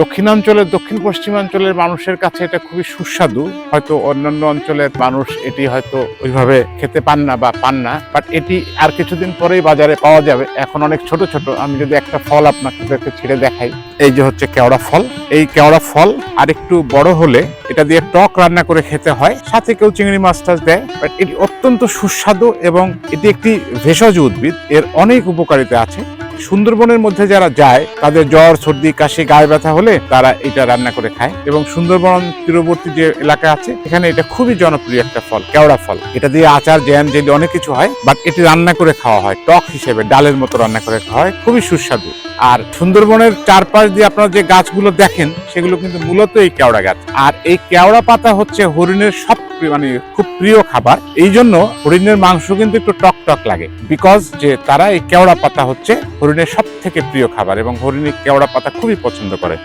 দক্ষিণাঞ্চলের দক্ষিণ পশ্চিমাঞ্চলের মানুষের কাছে এটা খুবই সুস্বাদু। হয়তো অন্যান্য অঞ্চলের মানুষ এটি হয়তো ওইভাবে খেতে পান না বা পান না বাট এটি আর কিছুদিন পরেই বাজারে পাওয়া যাবে। এখন অনেক ছোট ছোট। আমি যদি একটা ফল আপনাকে ছিঁড়ে দেখাই। এই যে হচ্ছে কেওড়া ফল। এই কেওড়া ফল আর একটু বড় হলে এটা দিয়ে টক রান্না করে খেতে হয়। সাথে কেউ চিংড়ি মাছ টাছ দেয় বাট এটি অত্যন্ত সুস্বাদু এবং এটি একটি ভেষজ উদ্ভিদ। এর অনেক উপকারিতা আছে। সুন্দরবনের মধ্যে যারা যায়, তাদের জ্বর, সর্দি, কাশি, গায়ে ব্যথা হলে তারা এটা রান্না করে খায়। এবং সুন্দরবন তীরবর্তী যে এলাকা আছে, এখানে এটা খুবই জনপ্রিয় একটা ফল, কেওড়া ফল। এটা দিয়ে আচার, জ্যাম, জেলি অনেক কিছু হয় বাট এটি রান্না করে খাওয়া হয়, টক হিসেবে, ডালের মতো রান্না করে খাওয়া হয়, খুবই সুস্বাদু। আর সুন্দরবনের চারপাশ দিয়ে আপনারা যে গাছগুলো দেখেন সেগুলো কিন্তু মূলত এই কেওড়া গাছ। আর এই কেওড়া পাতা হচ্ছে হরিণের সব মানে খুব প্রিয় খাবার। এই জন্য হরিণের মাংস কিন্তু একটু টক টক লাগে। বিকজ যে তারা এই কেওড়া পাতা হচ্ছে হরিণের সব থেকে প্রিয় খাবার এবং হরিণের কেওড়া পাতা খুবই পছন্দ করে।